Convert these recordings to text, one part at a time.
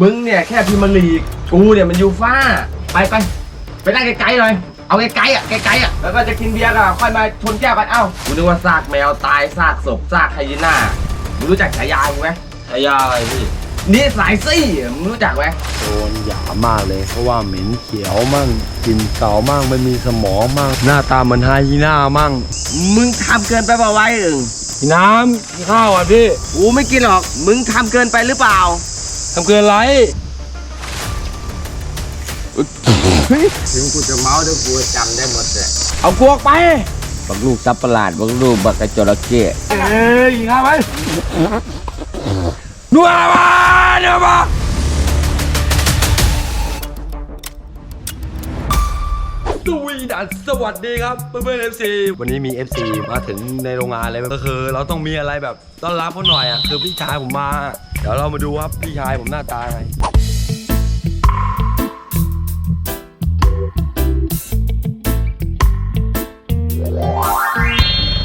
มึงเนี่ยแค่พิมพ์ลีกกูเนี่ยมันยูฟ่าไปไปไปนั่งไกลๆหน่อย เอาไกลๆอะไกลๆอะแล้วก็จะกินเบียร์กันค่อยมาชนแก้วกันเอ้ากูนึกว่าซากแมวตายซากศพซากไฮยีน่ามึงรู้จักฉายากูไหมฉายาอะไรพี่นี่สายซี่อะมึงรู้จักไหมโดนหยามากเลย เพราะว่าเหม็นเขียวมั่งกลินเก่ามั่งไม่มีสมองมั่งหน้าตาเหมือนไฮยีน่ามั่งมึงทำเกินไปเปล่าวะไอ้อึ่งกินน้ำกินข้าวอะพี่กูไม่กินหรอก มึงทำเกินไปหรือเปล่า ทำเกินไรถึงกูจะเมาด้วยกูจำได้หมดเลยเอากวกไป บักลูกซับประหลาด บักลูกบักกระจระเข้เอ้ยกินข้าวไปนัวมาเนัวมา วีดัสสวัสดีครับเพื่อนๆ FC วันนี้มี FC มาถึงในโรงงานเลยก็คือ เราต้องมีอะไรแบบต้อนรับเขาหน่อยอะคือพี่ชายผมมา เดี๋ยวเรามาดูครับพี่ชายผมหน้าตาไง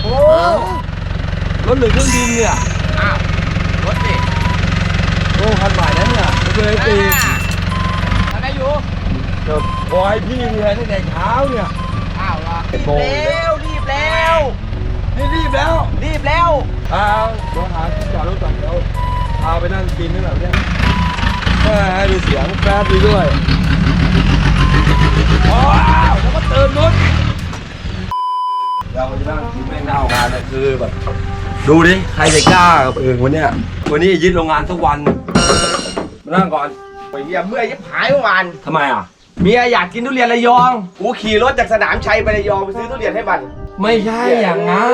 โอ้รถหรือเครื่องบินเนี่ยอ้าวรถดิโอ้คันใหม่นะเนี่ยไม่เคยตีอะไรอยู่ เดี๋ยว บอยพี่มีอะไรตั้งแต่เช้าเนี่ยอ้าวเหรอเป็นรีโมบงแล้วรีบแล้วนี่รีบแล้วรีบแล้วเอาเดี๋ยวหาที่จอดรถก่อนเดี๋ยวพาไปนั่งกินนี่แบบเนี้ยเออให้ดูเสียงแป๊บดีด้วยว้าวแล้วก็เติมรถเราจะนั่งกินแม่งหน้าโรงงานนะคือแบบ ดูดิใครจะกล้ากับเอิงวันเนี้ยวันนี้ยึดโรงงานทุกวันมานั่งก่อนโอ้ยเหี้ยเมื่อยยิบหายเมื่อวานทำไมอะ เมียอยากกินทุเรียนระยอง กูขี่รถจากสนามชัยไประยองไปซื้อทุเรียนให้มันไม่ใช่อย่างนั้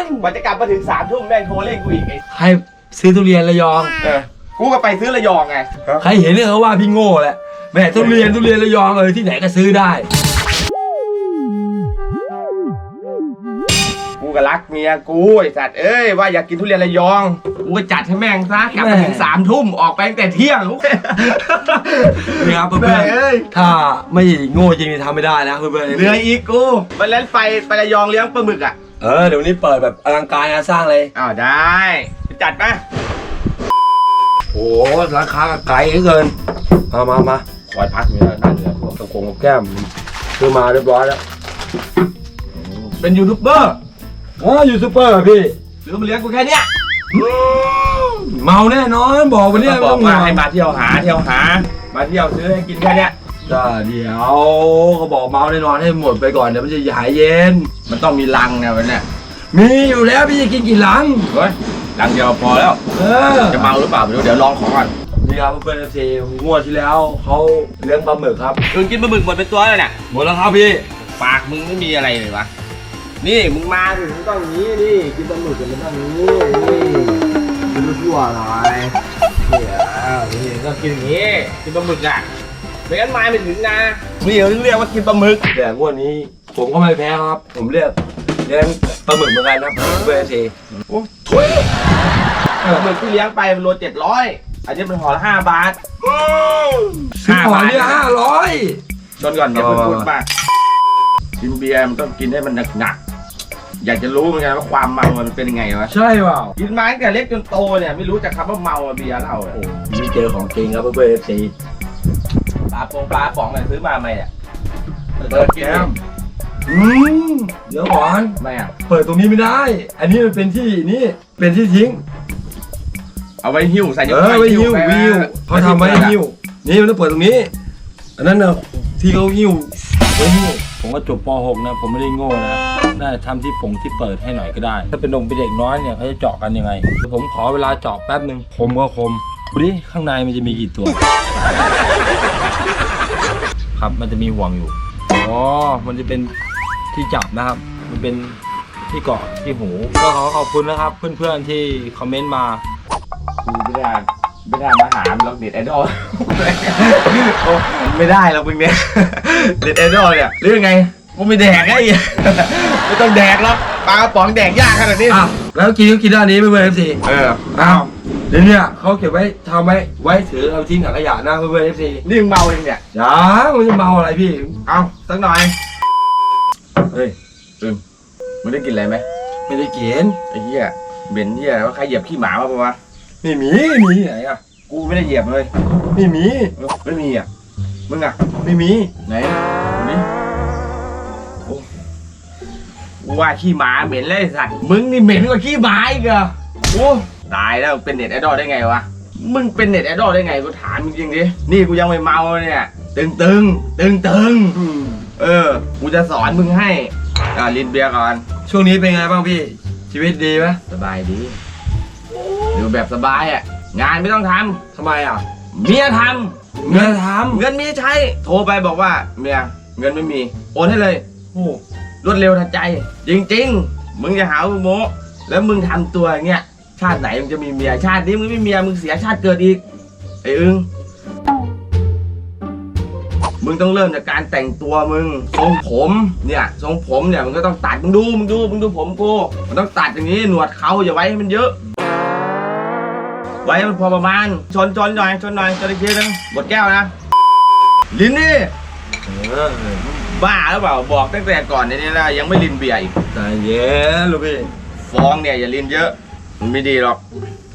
น กว่าจะกลับมาถึงสามทุ่มแม่งโทรเรียกกูอีกไอ้ให้ซื้อทุเรียนระยอง เออกูก็ไปซื้อระยองไง ใครเห็นเนี่ยเขาว่าพี่โง่แหละแหม่ทุเรียนทุเรียนระยองเออที่ไหนก็ซื้อได้ กูก็รักเมียกูไอ้สัตว์เอ้ยว่าอยากกินทุเรียนระยองกูก็จัดให้แม่งซะกลับมาถึงสามทุ่มออกไปตั้งแต่เที่ยงนี่ครับเพื่แม่อนเอ้ยๆถ้าไม่โง่จริงนี่ทำไม่ได้นะเพื่อนๆเหนื่อยอีกกูวันนั้นไปไประยองเลี้ยงปลาหมึกอะเออเดี๋ยววนนี้เปิดแบบอลังการงานสร้างเลยอ้าวได้จัดมาโอ้ราคาไกลเหลือเกินมามามาคอยพักเนื้อหน้าเนื้อกูกับโคงกับแก้มคือมาเรียบร้อยแล้วเป็นยูทูบเบอร์ อ๋ออยู่ซูเปอร์อะพี่หรือมาเลี้ยงกูแค่เนี้ยเมาแน่นอนบอกวันนี้ก็บอกว่าให้มาเที่ยวหาเที่ยวหา มาเที่ยวซื้อให้กินแค่เนี้ยจ้าเดี๋ยวเขาบอกเมาแน่นอนให้หมดไปก่อนเดี๋ยวมันจะหายเย็น มันต้องมีลังนะวันเนี้ยมีอยู่แล้วพี่จะกินกี่หลังเฮ้ยลังเดียวพอแล้วเออจะเมาหรือเปล่าไม่รู้เดี๋ยวลองของก่อนนี่ครับเพื่อนเอฟซีงวดที่แล้วเขาเลี้ยงปลาหมึกครับมึงกินปลาหมึกหมดเป็นตัวเลยเนี่ยหมดแล้วครับพี่ปากมึงไม่มีอะไรเลยวะ นี่มึงมาถึงต้องอย่างนี้นี่กินปลาหมึกกันมันต้องอย่างนี้นี่กินทั่วๆหน่อยเนี่ยอ้าวนี่ก็กินอย่างนี้กินปลาหมึกอะไม่งั้นไม้ไม่ถึงนะนี่เขาเรียกว่ากินปลาหมึกแต่งวดนี้ ผมก็ไม่แพ้ครับ ผมเรียกเลี้ยงปลาหมึกเหมือนกันครับเพื่อนเอฟซีโอ้ทุยปลาหมึกที่เลี้ยงไปมันโลเจ็ดร้อยอันนี้มันห่อละห้าบาทซื้อของเนี่ยห้าร้อยจนก่อนอย่าเพิ่งมาพูดมากกินเบียร์มันต้องกินให้มันหนักๆ อยากจะรู้เหมือนกันว่าความเมามันเป็นยังไงวะใช่เปล่ากินมาตั้งแต่เล็กจนโตเนี่ยไม่รู้จักคำว่าเมาอะเบียร์เหล้าอะนี่เจอของจริงครับเพื่อนเอฟซีปลาโปงปลาป๋องอะไรซื้อมาไหมเนี่ยเปิดกินอืมเดี๋ยวก่อน ไม่อะเปิดตรงนี้ไม่ได้ อันนี้มันเป็นที่นี่เป็นที่ทิ้ง เอาไว้หิ้วใส่เออไว้หิ้วปวิวเขาทำไว้ให้หิ้ว นี่มันต้องเปิดตรงนี้ อันนั้นน่ะที่เขาหิ้วไว้หิ้วผมก็จบป .6 นะ ผมไม่ได้โง่นะ น่าจะทำที่ผงที่เปิดให้หน่อยก็ได้ ถ้าเป็นนมเป็นเด็กน้อยเนี่ยเขาจะเจาะกันยังไงเดี๋ยวผมขอเวลาเจาะแป๊บหนึ่งคมก็คมดูดิข้างในมันจะมีกี่ตัว ครับมันจะมีห่วงอยู่อ๋อมันจะเป็นที่จับนะครับ มันเป็นที่เกาะที่หู ก็ขอขอบคุณนะครับเพื่อนๆที่คอมเมนต์มากูไม่ได้ไม่ได้มาหาหรอกเด็ดไอดอลโอ้ไม่ได้หรอกมึงเนี่ยเด็ดไอดอลเนี่ยหรือยังไง กูไม่แดกไอ้ ไม่ต้องแดกหรอกปลากระป๋องแดกยากขนาดนี้อ้าวแล้วกินก็กินด้านนี้ไม่เพื่อนเอฟซีเอออ้าวเดี๋ยวเนี้เขาเก็บไว้ทำไว้ไว้ถือเอาทิ้งถังขยะนะเพื่อนเอฟซีนี่มึงเมาเองเนี่ยอย่ามันจะเมาอะไรพี่เอาสักหน่อยเฮ้ยอึมมึงได้กินอะไรไหมไม่ได้กินไอ้เหี้ยเหม็นเหี้ยว่าใครเหยียบขี้หมามาปะวะไม่มีไม่มีที่ไหนอะกูไม่ได้เหยียบเลยไม่มีเออไม่มีอะมึงอะไม่มีไหน กูว่าขี้หมาเหม็นเลยไอ้สัตว์มึงนี่เหม็นกว่าขี้หมาอีกเหรอโอ้ตายแล้วเป็นเน็ตไอดอลได้ไงวะมึงเป็นเน็ตไอดอลได้ไงกูถามจริงๆดินี่กูยังไม่เมาเลยเนี่ยตึงตึงตึงตึงๆเออกูจะสอนมึงให้อ่าลินเบียร์ก่อนช่วงนี้เป็นไงบ้างพี่ ชีวิตดีไหมสบายดีอยู่แบบสบายอะงานไม่ต้องททำไมอะำเมียทำ เงินทเงินเมียใช้ โทรไปบอกว่าเมียเงินไม่มี โอนให้เลยำโอ้ รวดเร็วทันใจ จริง ๆ มึงอย่าหาว่าโมแล้วมึงทำตัวอย่างเงี้ยชาติไหนมึงจะมีเมียชาตินี้มึงไม่มีเมียมึงเสียชาติเกิดอีกไอ้อึงมึงต้องเริ่มจากการแต่งตัวมึงทรงผมเนี่ยทรงผมเนี่ยมึงก็ต้องตัดมึงดูมึงดูมึงดูผมกูมันต้องตัดอย่างนี้หนวดเขาอย่าไว้ให้มันเยอะ ไว้ให้มันพอประมาณชนชนหน่อยชนหน่อยชนอีกทีนึงหมดแก้วนะลิ้นนี่เออ บ้าหรือเปล่าบอกตั้งแต่ก่อนในนี้แล้วยังไม่ลินเบียร์อีกใจเย็นลูกพี่ฟองเนี่ยอย่าลินเยอะ มันไม่ดีหรอก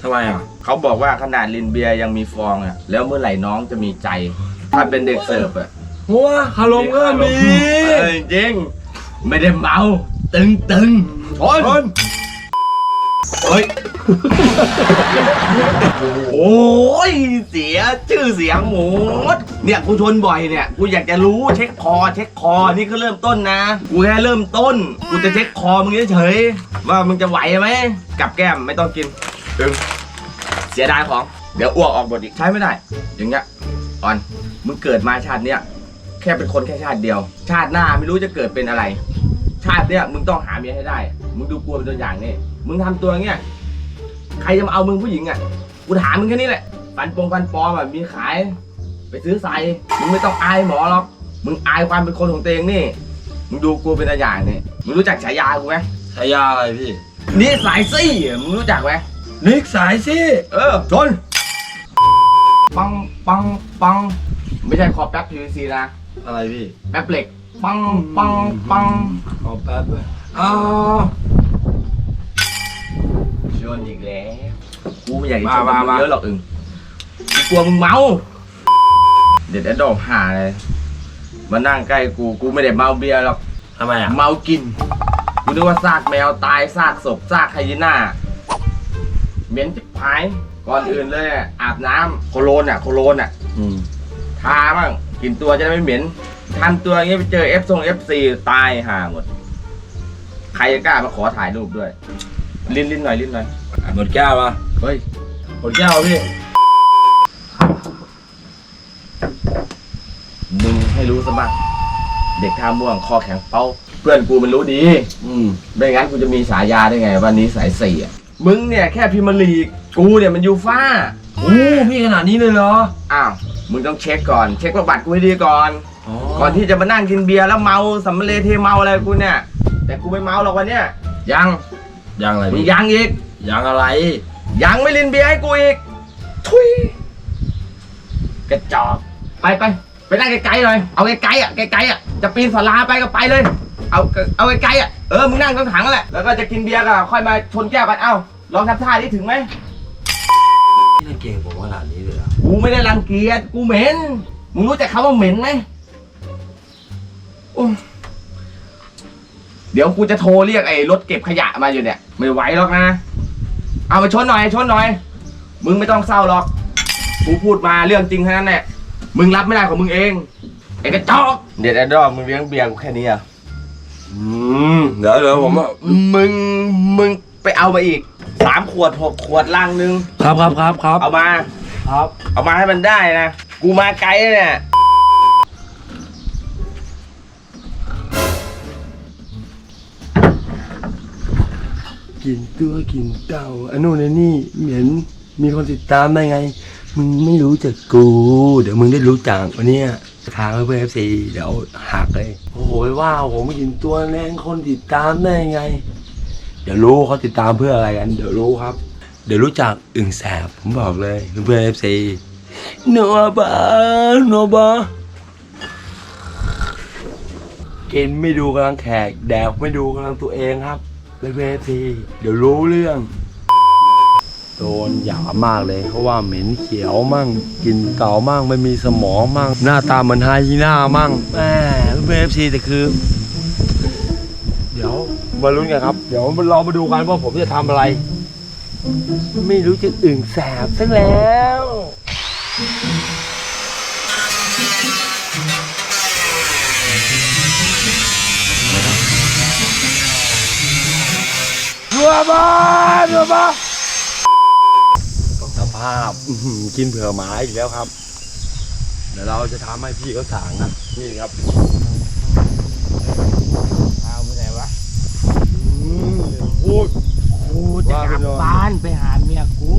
ทำไมอะเขาบอกว่าขนาดลินเบียร์ยังมีฟองอะแล้วเมื่อไหร่น้องจะมีใจ ถ้าเป็นเด็กเสิร์ฟอะหัวคารมก็มีเออจริงไม่ได้เมา ตึงตึงชนชน เฮ้ย โอ้ย เสียชื่อเสียงหมด เนี่ยกูชนบ่อยเนี่ย กูอยากจะรู้เช็คคอ เช็คคอ นี่ก็เริ่มต้นนะ กูแค่เริ่มต้น กูจะเช็คคอมึงเฉยๆว่ามึงจะไหวไหมกับแก้มไม่ต้องกินตึงเสียดายของ เดี๋ยวอ้วกออกหมดอีกใช้ไม่ได้ อย่างเงี้ยอ่อนมึงเกิดมาชาติเนี้ยแค่เป็นคนแค่ชาติเดียว ชาติหน้าไม่รู้จะเกิดเป็นอะไร ชาติเนี้ยมึงต้องหาเมียให้ได้ มึงดูกลัวเป็นตัวอย่างนี่มึงทำตัวอย่างเงี้ย ใครจะมาเอามึงผู้หญิงอะ กูถามมึงแค่นี้แหละ ฟันปงฟันปลอมแบบมีขาย ไปซื้อใส่ มึงไม่ต้องอายหมอหรอก มึงอายความเป็นคนของตัวเองนี่ มึงดูกูเป็นตัวอย่างนี่ มึงรู้จักฉายากูไหมฉายาอะไรพี่ นี่สายซี่อะมึงรู้จักไหมนิกสายสิเออ ชน ปังปังปัง ไม่ใช่คอแป๊บ PVC นะ อะไรพี่แป๊บเหล็ก ปังปังปัง ขอแป๊บด้วยอ้าว ชนอีกแล้ว กู ไม่อยากจะชนมามึงมาเยอะหรอกอึงกูกลัวมึงเมา เด็ดไอ้ดอกหาเลยมานั่งใกล้กูกูไม่ได้เมาเบียร์หรอก ทำไมอะ เมากิน กูนึกว่าซากแมวตายซากศพซากไฮยีน่า เหม็นจิบหาย ก่อนอื่นเลยอะอาบน้ำโคโลนอะ โคโลนอะ อืม ทาบ้างกลินตัวจะได้ไม่เหม็นทำตัวอย่างงี้ไปเจอ F ทรง FC ตายห่าหมด ใครจะกล้ามาขอถ่ายรูปด้วย ลิ้นลิ้นหน่อยลิ้นหน่อย หมดแก้วปะ เฮ้ยหมดแก้วพี่ มึงให้รู้ซะบ้างเด็กท่าม่วงคอแข็งเป้า เพื่อนกูมันรู้ดี อืมไม่งั้นกูจะมีฉายาได้ไงวันนี้สายสี่อะ มึงเนี่ยแค่พิมพ์ลีก กูเนี่ยมันยูฟ่า โอ้พี่ขนาดนี้เลยเหรอ อ้าว มึงต้องเช็คก่อน เช็คประวัติกูให้ดีก่อนก่อนที่จะมานั่งกินเบียร์แล้วเมาสำเร็จเทเมาอะไรกูเนี่ย แต่กูไม่เมาหรอกวันเนี้ยยังยังอะไรมึงพี่ยังอีกยังอะไร ยังไม่ลินเบียร์ให้กูอีก ทุยกระจอกไปไปไปนั่งไกลๆหน่อย เอาไกลๆอะไกลๆอะจะปีนศาลาไปก็ไปเลย เอาเอาไกลๆอะเออมึงนั่งตรงถังนั่นแหละแล้วก็จะกินเบียร์ก็ค่อยมาชนแก้วกันเอ้าลองทำท่านี้ถึงไหมพี่เก่งผมขนาดนี้เลยเหรอกูไม่ได้รังเกียจกูเหม็นมึงรู้จักคำว่าเหม็นไหมโอ้เดี๋ยวกูจะโทรเรียกไอ้รถเก็บขยะมาอยู่เนี่ย ไม่ไหวหรอกนะ เอามาชนหน่อยชนหน่อย มึงไม่ต้องเศร้าหรอก กูพูดมาเรื่องจริงเท่านั้นแหละ มึงรับไม่ได้ของมึงเอง ไอ้กระจอกเด็ดไอดอลมึงเลี้ยงเบียร์กูแค่นี้อะอืมเดี๋ยวเดี๋ยวผมอะมึงมึงไปเอามาอีกสามขวดหกขวดลังนึง ครับครับครับครับเอามา ครับ เอามาให้มันได้นะ กูมาไกลเนี่ย กินตัวกินเต่าอันนู้นอันนี่เหม็นมีคนติดตามได้ไง มึงไม่รู้จักกู เดี๋ยวมึงได้รู้จักวันเนี้ยทางเพื่อนเอฟซีเดี๋ยวหักเลย โอ้โหว่าผมกินตัวแรงคนติดตามได้ไง เดี๋ยวรู้เขาติดตามเพื่ออะไรกัน เดี๋ยวรู้ครับ เดี๋ยวรู้จักอึ่งแสบผมบอกเลยเพื่อนเอฟซีโนบาโนบากินไม่ดูกำลังแขก แดกไม่ดูกำลังตัวเองครับ เพื่อนเอฟซีเดี๋ยวรู้เรื่อง โดนหยามมากเลยเพราะว่าเหม็นเขียวมั่งกลินเก่ามั่งไม่มีสมองมั่งหน้าตาเหมือนไฮยีน่ามั่งแหมเอฟซีแต่คือ เดี๋ยวมาลุ้นกันครับ เดี๋ยวเรามาดูกันว่าผมจะทำอะไร ไม่รู้จะอึ่งแสบสักแล้ว บ้ารัวบ้าสภาพกินเผื่อหมาอีกแล้วครับ เดี๋ยวเราจะทำให้พี่เขาสางนะนี่ครับเอาไปไหนวะพูดกูจะกลับบ้านไปหาเมียกู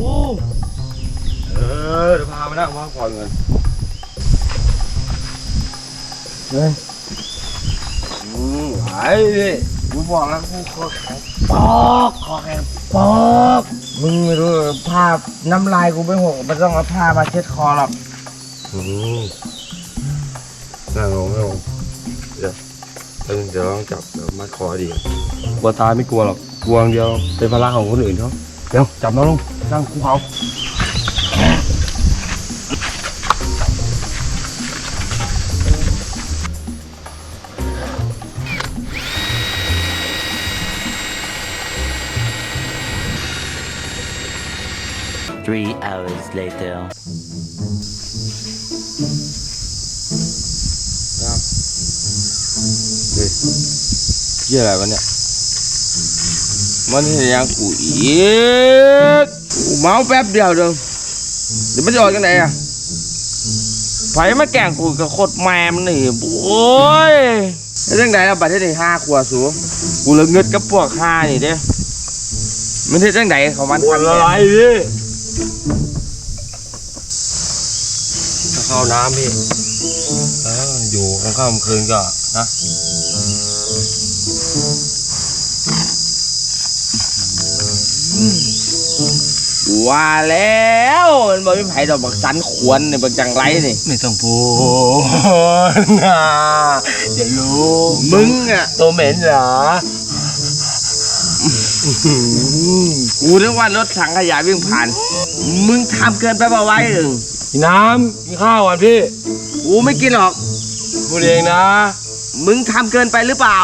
เออเดี๋ยวพามานั่งพักผ่อนกันเฮ้ยอืมไหวดิ บอกแล้วกูคอแข็งปอกคอแข็งปอกมึงไม่รู้เหรอผ้าน้ำลายกูไม่หกมันต้องเอาผ้ามาเช็ดคอหรอกอืมนั่งลงนั่งลงเดี๋ยวเดี๋ยวเดี๋ยวลองจับเดี๋ยวมัดคอดีกลัวตายไม่กลัวหรอกกลัวอย่างเดียวเป็นภาระของคนอื่นเขาเดี๋ยวจับน้องลงนั่งคุกเขา Three hours later. เยี่ยอะไรวะเนี่ย มันเห็นยังกูอีกกูเมาแป๊บเดียวเดิมเดี๋ยวมันจะออกยังไงอะไผมาแกล้งกูกับโคตรแมมนนี่โอ้ยแล้วเรื่องใดแล้วบัดที่ได้ห้าขวบสูกูเลยเงิดกับพวกห้านี่เด้มันที่เรื่องใดเขามันปวดทำอะไรเนี่ยพี่จะ เข้าน้ำพี่เอออยู่กลางค่ำคืนก็นะว่าแล้วมันบอกไม่ไผ่ดอกบักสันขวนเนี่ยบักจังไรนี่ไม่ต้องพูดนะเดี๋ยวรู้มึงอะตัวเหม็นเหรอ กูนึกว่ารถถังขยะวิ่งผ่าน มึงทำเกินไปเปล่าวะไอ้อึ่งกินน้ำกินข้าวก่อนพี่กูไม่กินหรอก พูดเองนะมึงทำเกินไปหรือเปล่า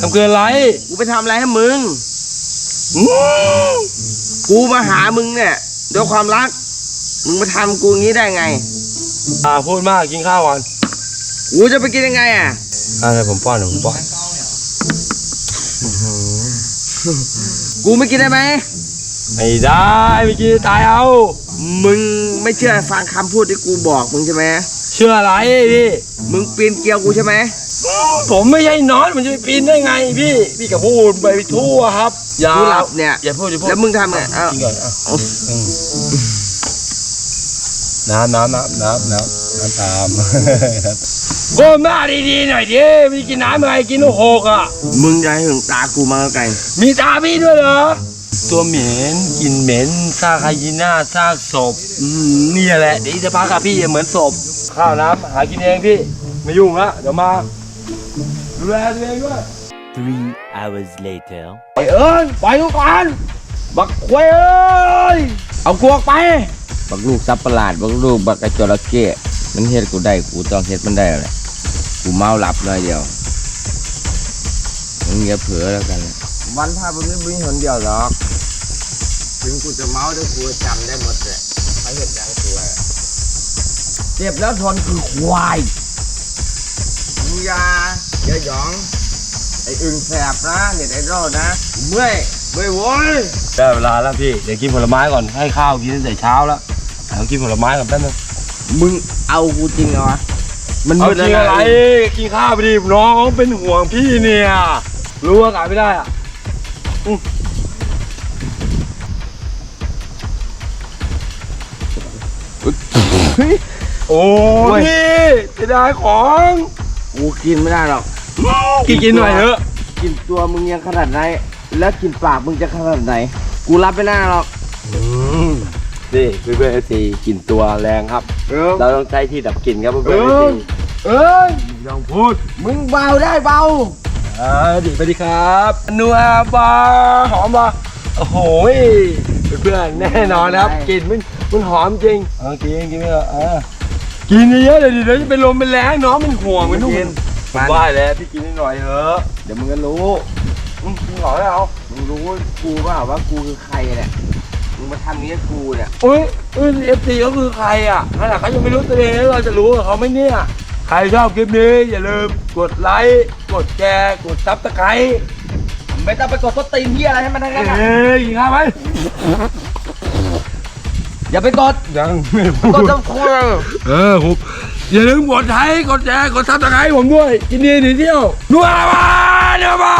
ทำเกินไรกูไปทำอะไรให้มึง กูมาหามึงเนี่ยด้วยความรัก มึงมาทำกูอย่างนี้ได้ไง อ่าพูดมากกินข้าวก่อน กูจะไปกินยังไงอะ อ่าให้ผมป้อนเดี๋ยวผมป้อน กูไม่กินได้ไหมไม่ได้ไม่กินตายเอามึงไม่เชื่อฟังคำพูดที่กูบอกมึงใช่ไหมเชื่ออะไรพี่มึงปีนเกลียวกูใช่ไหมผมไม่ใช่นอนมันจะไปปีนได้ไงพี่พี่ก็พูดไปทั่วครับ อย่ากูหลับเนี่ยอย่าพูดอย่าพูดแล้วมึงทำไงเอ้ากินก่อนอะอืมน้ำน้ำน้ำน้ำน้ำน้ำตาม ก้มหน้าดีๆหน่อยดิไม่กินน้ำอะไรกินลูกหกอะ มึงจะให้ถึงตากูมาไกลมีตาพี่ด้วยเหรอ ตัวเหม็นกลินเหม็นซากไฮยีน่าซากศพอืมนี่แหละเดี๋ยวจะพักกับพี่เหมือนศพข้าวน้ำหากินเองพี่ ไม่ยุ่งละเดี๋ยวมาดูแลตัวเองด้วย Three hours later. ไปเอิญไปกูก่อนบักควยเอ้ยเอากวกไป บักลูกซับประหลาด บักลูกบักกระจระเข้ มันเฮ็ดกูได้กูต้องเฮ็ดมันได้เลยกูเมาหลับหน่อยเดียวมึงอย่าเผลอแล้วกันวันพาผมไม่มีคนเดียวหรอกถึงกูจะเมาแต่กูจำได้หมดเลยไม่เห็นยังตัวเจ็บแล้วทนคือควายมึงอย่าอย่าหยองไอ้อึ่งแสบนะเน็ตไอดอลนะเมื่อยเมื่อยโว้ยได้เวลาแล้วพี่เดี๋ยวกินผลไม้ก่อนให้ข้าวกินตั้งแต่เช้าแล้วเดี๋ยวกินผลไม้ก่อนแป๊บนึง มึงเอากูจริงเหรอวะมันเอามืดจแล้วริงนะอะไรกินข้าวไปดิน้องเป็นห่วงพี่เนี่ย รู้ว่ากายไม่ได้อะอื้อโอ้พี่จะได้ของกูกินไม่ได้หรอก กินกินหน่อยเถอะ กินตัวมึงยังขนาดไหน แล้วกินปากมึงจะขนาดไหน กูรับไม่ได้หรอก นี่เพื่อนๆเอฟซีกลิ่นตัวแรงครับ เออ เราต้องใช้ที่ดับกลิ่นครับเพื่อนๆเอเอฟอซีเอ้ยไม่ต้องพูด มึงเบาได้เบาอ่าดีไปดีครับนัวบาหอมบาโอ้โหเพื่อนๆแน่นอนนะครับกลิ่นมันมันหอมจริงเออกินกินไปเถอะเออกินเยอะๆเลยดิเดี๋ยวจะเป็นลมเป็นแรงน้องมันห่วงมันนุ่มกินผมว่าแล้วพี่กินนิดหน่อยเถอะเดี๋ยวมึงก็รู้อืมกินหน่อยแล้วเอามึงรู้ว่ากูเปล่าว่ากูคือใครเนี่ย มึงมาทำอย่างนี้กับกูเนี่ยอุ้ยเอ้ยเอฟซีเขาคือใครอะขนาดเขายังไม่รู้ตัวเองแล้วเราจะรู้กับเขาไหมเนี่ย ใครชอบคลิปนี้อย่าลืมกดไลค์กดแชร์กดซับสไครต์ไม่ต้องไปกดต้นตีนที่อะไรให้มันทั้งนั้นอะเอ้ยยิงข้าไหมอย่าไปกดยังไม่กพูดดจะคุยเออผมอย่าลืมกดไลค์กดแชร์กดซับสไครต์ผมด้วยกินดีหนีเที่ยวนัวมาเดี๋ยวมา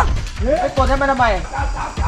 ไปกดให้มันทำไมซับ